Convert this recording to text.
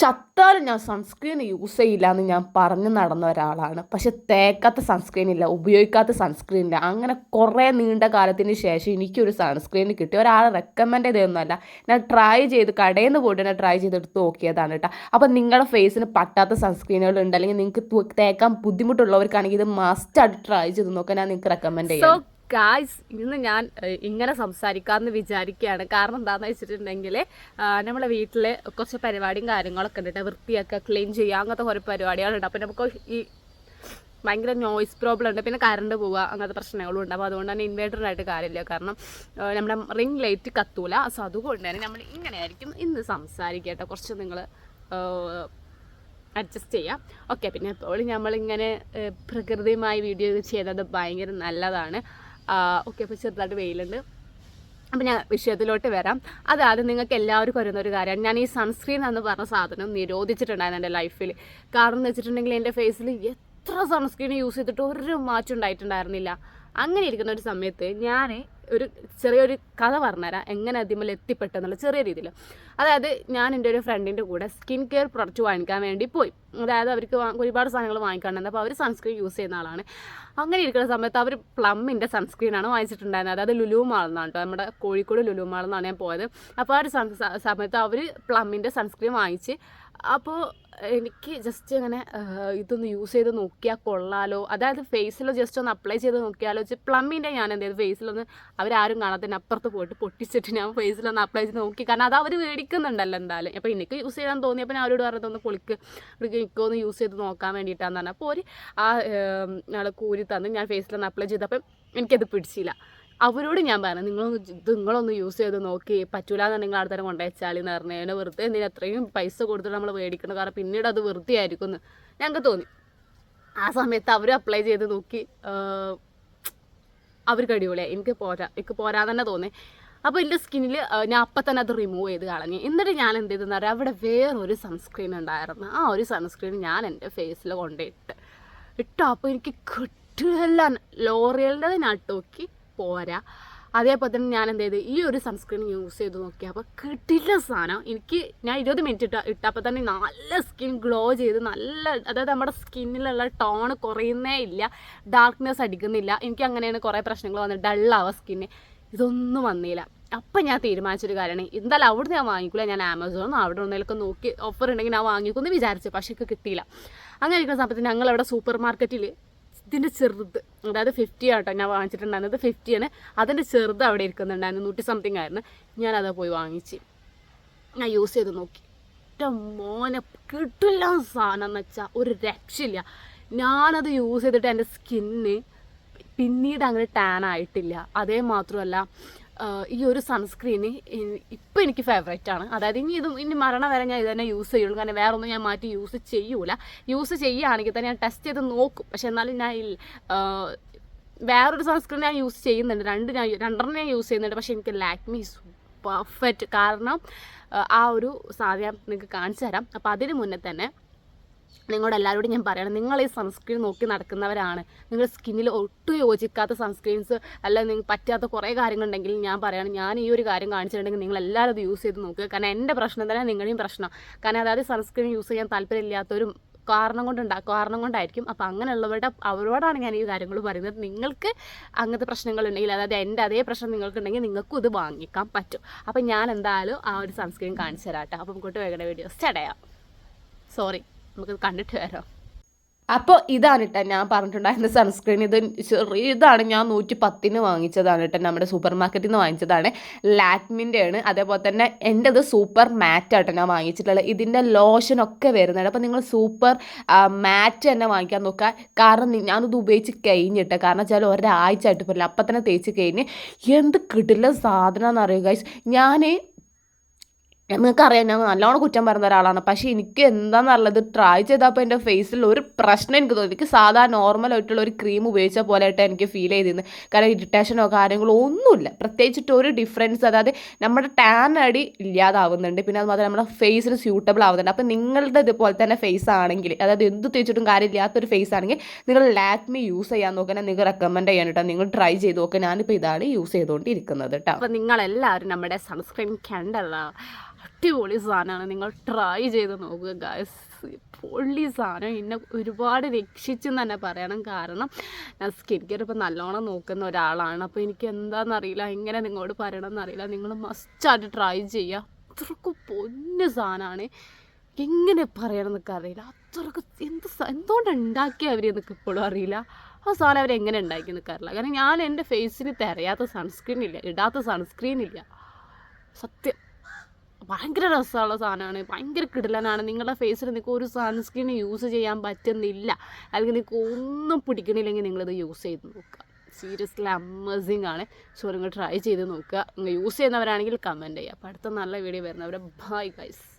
ചത്താലും ഞാൻ sunscreen use ചെയ്യില്ല എന്ന് ഞാൻ പറഞ്ഞു നടന്ന ഒരാളാണ്. പക്ഷെ തേക്കാത്ത സൺസ്ക്രീൻ ഇല്ല ഉപയോഗിക്കാത്ത സൺസ്ക്രീൻ ഇല്ല. അങ്ങനെ കുറേ നീണ്ട കാലത്തിന് ശേഷം എനിക്കൊരു സൺസ്ക്രീൻ കിട്ടി. ഒരാൾ റെക്കമെൻഡ് ചെയ്തൊന്നുമല്ല ഞാൻ ട്രൈ ചെയ്ത് കടയിൽ നിന്ന് പോയിട്ട് ഞാൻ ട്രൈ ചെയ്തെടുത്ത് നോക്കിയതാണ് കേട്ടോ. അപ്പോൾ നിങ്ങളുടെ ഫേസിന് പറ്റാത്ത സൺസ്ക്രീനുകൾ ഉണ്ട്. അല്ലെങ്കിൽ നിങ്ങൾക്ക് തേക്കാൻ ബുദ്ധിമുട്ടുള്ളവർക്കാണെങ്കിൽ ഇത് മസ്റ്റ് മസ്റ്റായിട്ട് ട്രൈ ചെയ്ത് നോക്കാൻ ഞാൻ നിങ്ങൾക്ക് റെക്കമെൻഡ് ചെയ്യാം ഗായ്സ് ഇന്ന് ഞാൻ ഇങ്ങനെ സംസാരിക്കാമെന്ന് വിചാരിക്കുകയാണ് കാരണം എന്താണെന്ന് വെച്ചിട്ടുണ്ടെങ്കിൽ നമ്മളെ വീട്ടിൽ കുറച്ച് പരിപാടിയും കാര്യങ്ങളൊക്കെ ഉണ്ട്. വൃത്തിയൊക്കെ ക്ലീൻ ചെയ്യുക അങ്ങനത്തെ കുറേ പരിപാടികളുണ്ട്. അപ്പോൾ നമുക്ക് ഈ ഭയങ്കര നോയ്സ് പ്രോബ്ലം ഉണ്ട്. പിന്നെ കറണ്ട് പോവുക അങ്ങനത്തെ പ്രശ്നങ്ങളും ഉണ്ട്. അപ്പോൾ അതുകൊണ്ട് തന്നെ ഇൻവേർട്ടറിനായിട്ട് കാര്യമില്ല. കാരണം നമ്മുടെ റിംഗ് ലൈറ്റ് കത്തൂല. സോ അതുകൊണ്ട് തന്നെ നമ്മൾ ഇങ്ങനെയായിരിക്കും ഇന്ന് സംസാരിക്കുക കേട്ടോ കുറച്ച് നിങ്ങൾ അഡ്ജസ്റ്റ് ചെയ്യാം. ഓക്കെ പിന്നെ എപ്പോഴും നമ്മളിങ്ങനെ പ്രകൃതിയുമായി വീഡിയോ ചെയ്യുന്നത് ഭയങ്കര നല്ലതാണ്. ഓക്കെ അപ്പോൾ ചെറുതായിട്ട് വെയിലുണ്ട്. അപ്പം ഞാൻ വിഷയത്തിലോട്ട് വരാം. അതാദ്യം നിങ്ങൾക്ക് എല്ലാവർക്കും അറിയുന്ന ഒരു കാര്യമാണ്. ഞാൻ ഈ സൺസ്ക്രീൻ എന്ന് പറഞ്ഞ സാധനം നിരോധിച്ചിട്ടുണ്ടായിരുന്നു എന്റെ ലൈഫിൽ കാരണം എന്ന് വെച്ചിട്ടുണ്ടെങ്കിൽ എന്റെ ഫേസിൽ എത്ര സൺസ്ക്രീൻ യൂസ് ചെയ്തിട്ട് ഒരു മാറ്റം ഉണ്ടായിട്ടുണ്ടായിരുന്നില്ല. അങ്ങനെ ഇരിക്കുന്ന ഒരു സമയത്ത് ഞാൻ ഒരു ചെറിയൊരു കഥ പറഞ്ഞുതരാം. എങ്ങനെ അതിമേൽ എത്തിപ്പെട്ടെന്നുള്ള ചെറിയ രീതിയിൽ. അതായത് ഞാൻ എന്റെ ഒരു ഫ്രണ്ടിന്റെ കൂടെ സ്കിൻ കെയർ പ്രൊഡക്റ്റ് വാങ്ങിക്കാൻ വേണ്ടി പോയി. അതായത് അവർക്ക് ഒരുപാട് സാധനങ്ങൾ വാങ്ങിക്കാനുണ്ട്. അപ്പോൾ അവർ സൺസ്ക്രീൻ യൂസ് ചെയ്യുന്ന ആളാണ്. അങ്ങനെ ഇരിക്കുന്ന സമയത്ത് അവർ പ്ലമ്മിന്റെ സൺസ്ക്രീനാണ് വാങ്ങിച്ചിട്ടുണ്ടായിരുന്നത്. അതായത് ലുലു മാളെന്നാണ് കേട്ടോ. നമ്മുടെ കോഴിക്കോട് ലുലു മാളെന്നാണ് ഞാൻ പോയത്. അപ്പോൾ ആ ഒരു സമയത്ത് അവർ പ്ലമ്മിന്റെ സൺസ്ക്രീൻ വാങ്ങിച്ച് അപ്പോൾ എനിക്ക് ജസ്റ്റ് അങ്ങനെ ഇതൊന്ന് യൂസ് ചെയ്ത് നോക്കിയാൽ കൊള്ളാലോ. അതായത് ഫേസിൽ ജസ്റ്റ് ഒന്ന് അപ്ലൈ ചെയ്ത് നോക്കിയാലോ. പ്ലമ്മിന്റെ ഞാൻ എന്ത് ചെയ്തു? ഫേസിലൊന്ന് അവരാരും കാണാത്തതിന് അപ്പുറത്ത് പോയിട്ട് പൊട്ടിച്ചിട്ട് ഞാൻ ഫേസിലൊന്ന് അപ്ലൈ ചെയ്ത് നോക്കി. കാരണം അത് അവർ മേടിക്കുന്നുണ്ടല്ലോ എന്തായാലും. അപ്പോൾ എനിക്ക് യൂസ് ചെയ്യാൻ തോന്നിയപ്പോൾ ഞാൻ അവരോട് പറഞ്ഞതൊന്ന് പൊളിക്ക്. എനിക്കൊന്ന് യൂസ് ചെയ്ത് നോക്കാൻ വേണ്ടിയിട്ടാന്ന് പറഞ്ഞാൽ അപ്പോൾ ഒരു ആ ആൾ കൂരി തന്ന് ഞാൻ ഫേസിലൊന്ന് അപ്ലൈ ചെയ്തപ്പം എനിക്കത് പിടിച്ചില്ല. അവരോട് ഞാൻ പറഞ്ഞു നിങ്ങളൊന്ന് നിങ്ങളൊന്ന് യൂസ് ചെയ്ത് നോക്കി. പറ്റൂലെന്ന് നിങ്ങൾ അടുത്തരം കൊണ്ടുവച്ചാലെന്ന് പറഞ്ഞു. അതിനെ വെറുതെ എന്തിനു അത്രയും പൈസ കൊടുത്തിട്ട് നമ്മൾ മേടിക്കണം കാരണം പിന്നീട് അത് വെറുതെ ആയിരിക്കും എന്ന് ഞങ്ങൾക്ക് തോന്നി. ആ സമയത്ത് അവർ അപ്ലൈ ചെയ്ത് നോക്കി. അവർക്ക് അടിപൊളിയായി. എനിക്ക് പോരാ എനിക്ക് പോരാ തന്നെ തോന്നി. അപ്പോൾ എന്റെ സ്കിന്നിൽ ഞാൻ അപ്പം തന്നെ അത് റിമൂവ് ചെയ്ത് കളഞ്ഞു. എന്നിട്ട് ഞാൻ എന്ത് ചെയ്തെന്ന് പറയാം അവിടെ വേറൊരു സൺസ്ക്രീൻ ഉണ്ടായിരുന്നു. ആ ഒരു സൺസ്ക്രീൻ ഞാൻ എന്റെ ഫേസിൽ കൊണ്ടിട്ട് ഇട്ടോ. അപ്പോൾ എനിക്ക് കിട്ടുകയല്ല ലോറിയലിന്റെ ഞാൻ പോരാ. അതേപോലെ തന്നെ ഞാൻ എന്ത് ചെയ്ത് ഈ ഒരു സൺസ്ക്രീൻ യൂസ് ചെയ്ത് നോക്കി അപ്പോൾ കിട്ടില്ല സാധനം. എനിക്ക് ഞാൻ ഇരുപത് മിനിറ്റ് ഇട്ട ഇട്ടപ്പോൾ തന്നെ നല്ല സ്കിൻ ഗ്ലോ ചെയ്ത് നല്ല അതായത് നമ്മുടെ സ്കിന്നിലുള്ള ടോൺ കുറയുന്നേ ഇല്ല ഡാർക്ക്നെസ് അടിക്കുന്നില്ല. എനിക്ക് അങ്ങനെയാണ് കുറേ പ്രശ്നങ്ങൾ വന്നത്. ഡള്ളാവുക സ്കിന്ന് ഇതൊന്നും വന്നില്ല. അപ്പം ഞാൻ തീരുമാനിച്ചൊരു കാര്യമാണ്. എന്തായാലും അവിടെ ഞാൻ വാങ്ങിക്കില്ല ഞാൻ ആമസോണിൽ അവിടെ ഒന്നേലൊക്കെ നോക്കി ഓഫർ ഉണ്ടെങ്കിൽ ഞാൻ വാങ്ങിക്കുമെന്ന് വിചാരിച്ചു. പക്ഷേ എനിക്ക് കിട്ടിയില്ല. അങ്ങനെ ഇരിക്കുന്ന സമയത്ത് ഞങ്ങളവിടെ സൂപ്പർ മാർക്കറ്റിൽ ഇതിന്റെ ചെറുത്. അതായത് ഫിഫ്റ്റി ആട്ടോ ഞാൻ വാങ്ങിച്ചിട്ടുണ്ടായിരുന്നത്. ഫിഫ്റ്റിയാണ് അതിന്റെ ചെറുത് അവിടെ ഇരിക്കുന്നുണ്ടായിരുന്നു. നൂറ്റി സംതിങ് ആയിരുന്നു. ഞാൻ ഞാനത് പോയി വാങ്ങിച്ച്. ഞാൻ യൂസ് ചെയ്ത് നോക്കി. എന്റെ മോനെ കിട്ടില്ല സാധനം എന്ന് വെച്ചാൽ ഒരു രക്ഷയില്ല. ഞാനത് യൂസ് ചെയ്തിട്ട് എന്റെ സ്കിന്ന് പിന്നീട് അങ്ങനെ ടാൻ ആയിട്ടില്ല. അതേ മാത്രമല്ല ഈ ഒരു സൺസ്ക്രീന് ഇപ്പം എനിക്ക് ഫേവറേറ്റ് ആണ്. അതായത് ഇനി ഇതും ഇനി മരണം വരെ ഞാൻ ഇത് തന്നെ യൂസ് ചെയ്യുള്ളൂ. കാരണം വേറെ ഒന്നും ഞാൻ മാറ്റി യൂസ് ചെയ്യൂല. യൂസ് ചെയ്യുകയാണെങ്കിൽ തന്നെ ഞാൻ ടെസ്റ്റ് ചെയ്ത് നോക്കും. പക്ഷെ എന്നാലും ഞാൻ വേറൊരു സൺസ്ക്രീൻ ഞാൻ യൂസ് ചെയ്യുന്നുണ്ട്. രണ്ട് ഞാൻ രണ്ടെണ്ണം ഞാൻ യൂസ് ചെയ്യുന്നുണ്ട്. പക്ഷേ എനിക്ക് ലാക്മി പെർഫെക്റ്റ് കാരണം ആ ഒരു സാധ്യത നിങ്ങൾക്ക് കാണിച്ചു തരാം അപ്പോൾ അതിന് മുന്നേ തന്നെ നിങ്ങളോട് എല്ലാവരോടും ഞാൻ പറയണം നിങ്ങൾ ഈ സൺസ്ക്രീൻ നോക്കി നടക്കുന്നവരാണ്. നിങ്ങൾ സ്കിന്നിൽ ഒട്ടും യോജിക്കാത്ത സൺസ്ക്രീൻസ് അല്ല നിങ്ങൾക്ക് പറ്റാത്ത കുറേ കാര്യങ്ങളുണ്ടെങ്കിൽ ഞാൻ പറയണം ഞാൻ ഈ ഒരു കാര്യം കാണിച്ചിട്ടുണ്ടെങ്കിൽ നിങ്ങൾ എല്ലാവരും അത് യൂസ് ചെയ്ത് നോക്കുക. കാരണം എന്റെ പ്രശ്നം തന്നെ നിങ്ങളുടെയും പ്രശ്നം. കാരണം അതായത് സൺസ്ക്രീൻ യൂസ് ചെയ്യാൻ താല്പര്യമില്ലാത്തവരും കാരണം കൊണ്ടുണ്ടാ കാരണം കൊണ്ടായിരിക്കും. അപ്പോൾ അങ്ങനെയുള്ളവരുടെ അവരോടാണ് ഞാൻ ഈ കാര്യങ്ങൾ പറയുന്നത്. നിങ്ങൾക്ക് അങ്ങനത്തെ പ്രശ്നങ്ങളുണ്ടെങ്കിൽ അതായത് എന്റെ അതേ പ്രശ്നം നിങ്ങൾക്കുണ്ടെങ്കിൽ നിങ്ങൾക്കും ഇത് വാങ്ങിക്കാൻ പറ്റും. അപ്പോൾ ഞാൻ എന്തായാലും ആ ഒരു സൺസ്ക്രീൻ കാണിച്ചു തരാം കേട്ടോ. അപ്പം ഇങ്ങോട്ട് വേഗം വീഡിയോ ചടയാം സോറി നമുക്ക് കണ്ടിട്ട് വരാം. അപ്പോൾ ഇതാണ് കേട്ടോ ഞാൻ പറഞ്ഞിട്ടുണ്ടായിരുന്ന സൺസ്ക്രീൻ ഇത് ചെറിയ ഇതാണ് ഞാൻ നൂറ്റി പത്തിന് വാങ്ങിച്ചതാണ് കേട്ടോ നമ്മുടെ സൂപ്പർ മാർക്കറ്റിൽ നിന്ന് വാങ്ങിച്ചതാണ്. ലാക്മിന്റെ ആണ് അതേപോലെ തന്നെ എന്റെത് സൂപ്പർ മാറ്റ് ആട്ടോ ഞാൻ വാങ്ങിച്ചിട്ടുള്ളത്. ഇതിന്റെ ഒക്കെ വരുന്നുണ്ട്. അപ്പോൾ നിങ്ങൾ സൂപ്പർ മാറ്റ് തന്നെ വാങ്ങിക്കാൻ നോക്കുക. കാരണം ഞാനിത് ഉപയോഗിച്ച് കഴിഞ്ഞിട്ട് കാരണം വെച്ചാൽ ഒരാഴ്ച ആയിട്ട് പോലെ അപ്പം തന്നെ തേച്ച് കഴിഞ്ഞ് എന്ത് കിട്ടില്ല സാധനം എന്നറിയുക ഞാൻ നിങ്ങൾക്കറിയാം ഞാൻ നല്ലോണം കുറ്റം പറയുന്ന ഒരാളാണ്. പക്ഷേ എനിക്ക് എന്താണെന്നുള്ളത് ട്രൈ ചെയ്തപ്പോൾ എന്റെ ഫേസിൽ ഒരു പ്രശ്നം എനിക്ക് തോന്നി. എനിക്ക് സാധാ നോർമൽ ആയിട്ടുള്ള ഒരു ക്രീം ഉപയോഗിച്ച പോലെ ആയിട്ട് എനിക്ക് ഫീൽ ചെയ്തിരുന്നു. കാരണം ഇറിറ്റേഷനോ കാര്യങ്ങളോ ഒന്നുമില്ല. പ്രത്യേകിച്ചിട്ട് ഒരു ഡിഫറൻസ് അതായത് നമ്മുടെ ടാൻ അടി ഇല്ലാതാവുന്നുണ്ട്. പിന്നെ അതുമാത്രം നമ്മുടെ ഫേസിന് സ്യൂട്ടബിൾ ആവുന്നുണ്ട്. അപ്പോൾ നിങ്ങളുടെ ഇതുപോലെ തന്നെ ഫേസ് ആണെങ്കിൽ അതായത് എന്ത് തേച്ചിട്ടും കാര്യമില്ലാത്തൊരു ഫേസ് ആണെങ്കിൽ നിങ്ങൾ ലാക്മി യൂസ് ചെയ്യാൻ നോക്കാൻ നിങ്ങൾ റെക്കമെൻഡ് ചെയ്യാൻ കേട്ടോ നിങ്ങൾ ട്രൈ ചെയ്ത് നോക്കുക ഞാനിപ്പോൾ ഇതാണ് യൂസ് ചെയ്തുകൊണ്ടിരിക്കുന്നത് കേട്ടോ അപ്പോൾ നിങ്ങളെല്ലാവരും നമ്മുടെ സൺസ്ക്രീൻ കണ്ടല്ലോ അടിപൊളി സാധനമാണ്. നിങ്ങൾ ട്രൈ ചെയ്ത് നോക്കുക ഗായസ് പൊള്ളി സാധനം. എന്നെ ഒരുപാട് രക്ഷിച്ചെന്ന് തന്നെ പറയണം. കാരണം ഞാൻ സ്കിൻ കെയർ ഇപ്പോൾ നല്ലോണം നോക്കുന്ന ഒരാളാണ്. അപ്പോൾ എനിക്ക് എന്താണെന്നറിയില്ല എങ്ങനെ നിങ്ങളോട് പറയണമെന്നറിയില്ല നിങ്ങൾ മസ്റ്റായിട്ട് ട്രൈ ചെയ്യുക. അത്രക്കും പൊന്ന് സാധനമാണ്. എങ്ങനെ പറയണം എന്നൊക്കെ അറിയില്ല. അത്രയ്ക്ക് എന്ത് എന്തുകൊണ്ട് ഉണ്ടാക്കിയ അവരെന്നൊക്കെ ഇപ്പോഴും അറിയില്ല. ആ സാധനം അവരെങ്ങനെ ഉണ്ടാക്കി എന്നൊക്കെ അറിയില്ല. കാരണം ഞാൻ എന്റെ ഫേസിന് തിരയാത്ത സൺസ്ക്രീൻ ഇല്ല ഇടാത്ത സൺസ്ക്രീൻ ഇല്ല. സത്യം. ഭയങ്കര രസമുള്ള സാധനമാണ്. ഭയങ്കര കിടലനാണ്. നിങ്ങളുടെ ഫേസിൽ നിങ്ങൾക്ക് ഒരു സൺസ്ക്രീൻ യൂസ് ചെയ്യാൻ പറ്റുന്നില്ല. അല്ലെങ്കിൽ നിങ്ങൾക്ക് ഒന്നും പിടിക്കണില്ലെങ്കിൽ നിങ്ങളിത് യൂസ് ചെയ്ത് നോക്കുക. സീരിയസ്ലി അമേസിങ് ആണ്. സോ നിങ്ങൾ ട്രൈ ചെയ്ത് നോക്കുക. യൂസ് ചെയ്യുന്നവരാണെങ്കിൽ കമന്റ് ചെയ്യുക അപ്പോൾ അടുത്ത നല്ല വീഡിയോ വരുന്നവരെ ബൈ ഗൈസ്